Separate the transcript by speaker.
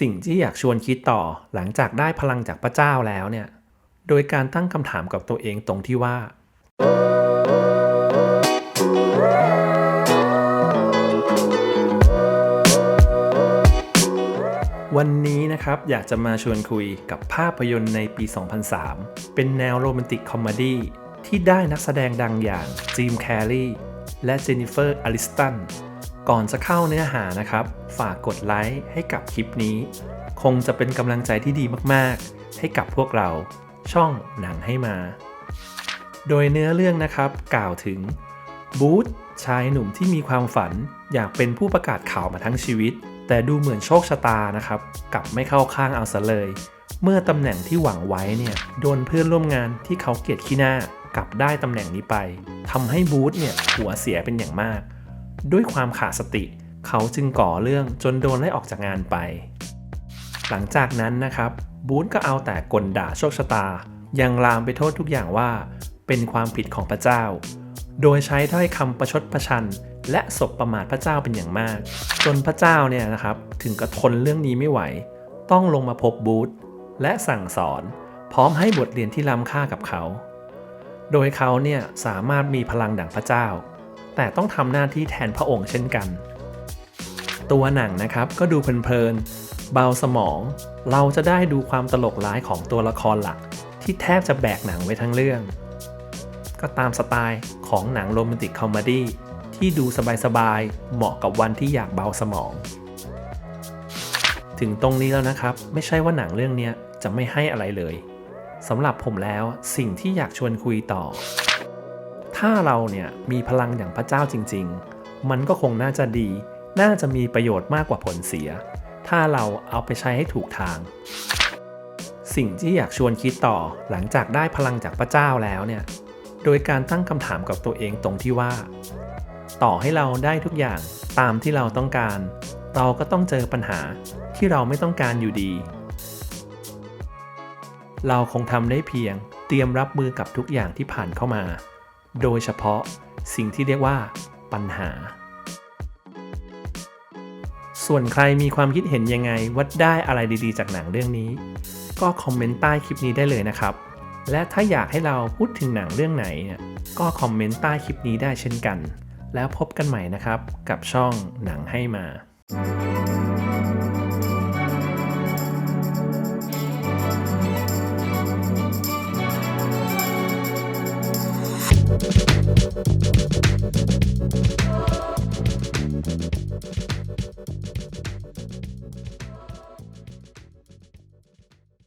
Speaker 1: สิ่งที่อยากชวนคิดต่อหลังจากได้พลังจากพระเจ้าแล้วเนี่ย โดยการตั้งคำถามกับตัวเองตรงที่ว่า วันนี้นะครับอยากจะมาชวนคุยกับภาพยนตร์ในปี 2003 เป็นแนวโรแมนติกคอมเมดี้ที่ได้นักแสดงดังอย่างจีมแคลรีและเจนนิเฟอร์อลิสตัน ก่อนจะเข้าเนื้อหานะครับ ฝากกดไลค์ให้กับคลิปนี้ คงจะเป็นกำลังใจที่ดีมากๆ ให้กับพวกเราช่องหนังให้มา โดยเนื้อเรื่องนะครับ กล่าวถึงบูธชายหนุ่มที่มีความฝันอยากเป็นผู้ประกาศข่าวมาทั้งชีวิต แต่ดูเหมือนโชคชะตานะครับกลับไม่เข้าข้างเอาซะเลย เมื่อตำแหน่งที่หวังไว้เนี่ยโดนเพื่อนร่วมงานที่เขาเกลียดขี้หน้ากลับได้ตำแหน่งนี้ไปทำให้บูธเนี่ยหัวเสียเป็นอย่างมาก ด้วยความขาดสติ เขาจึงก่อเรื่องจนโดนไล่ออกจากงานไป หลังจากนั้นนะครับ บูธก็เอาแต่กลด่าโชคชะตา ยังลามไปโทษทุกอย่างว่า เป็นความผิดของพระเจ้า โดยใช้ถ้อยคำประชดประชัน และสบประมาทพระเจ้าเป็นอย่างมาก จนพระเจ้าเนี่ยนะครับถึงกระทนเรื่องนี้ไม่ไหว ต้องลงมาพบบูธและสั่งสอน พร้อมให้บทเรียนที่ล้ำค่ากับเขา โดยเขาเนี่ยสามารถมีพลังดั่งพระเจ้า แต่ต้องทำหน้าที่แทนพระองค์เช่นกัน ตัวหนังนะครับก็ดูเพลินๆเบาสมอง เราจะได้ดูความตลกร้ายของตัวละครหลัก ที่แทบจะแบกหนังไว้ทั้งเรื่อง ก็ตามสไตล์ของหนังโรแมนติกคอมเมดี้ที่ดูสบายๆเหมาะกับวันที่อยากเบาสมอง ถึงตรงนี้แล้วนะครับ ไม่ใช่ว่าหนังเรื่องนี้จะไม่ให้อะไรเลยสำหรับผมแล้วสิ่งที่อยากชวนคุยต่อ ถ้าเราเนี่ยมีพลังอย่างพระเจ้าจริง ๆ มันก็คงน่าจะดี น่าจะมีประโยชน์มากกว่าผลเสีย ถ้าเราเอาไปใช้ให้ถูกทาง สิ่งที่อยากชวนคิดต่อหลังจากได้พลังจากพระเจ้าแล้วเนี่ย โดยการตั้งคำถามกับตัวเองตรงที่ว่า ต่อให้เราได้ทุกอย่างตามที่เราต้องการ เราก็ต้องเจอปัญหาที่เราไม่ต้องการอยู่ดี เราคงทำได้เพียงเตรียมรับมือกับทุกอย่างที่ผ่านเข้ามา โดยเฉพาะสิ่งที่เรียกว่าปัญหา ส่วนใครมีความคิดเห็นยังไงว่าได้อะไรดีๆ จากหนังเรื่องนี้ ก็คอมเมนต์ใต้คลิปนี้ได้เลยนะครับ และถ้าอยากให้เราพูดถึงหนังเรื่องไหนเนี่ยก็คอมเมนต์ใต้คลิปนี้ได้เช่นกัน แล้วพบกันใหม่นะครับกับช่องหนังให้มา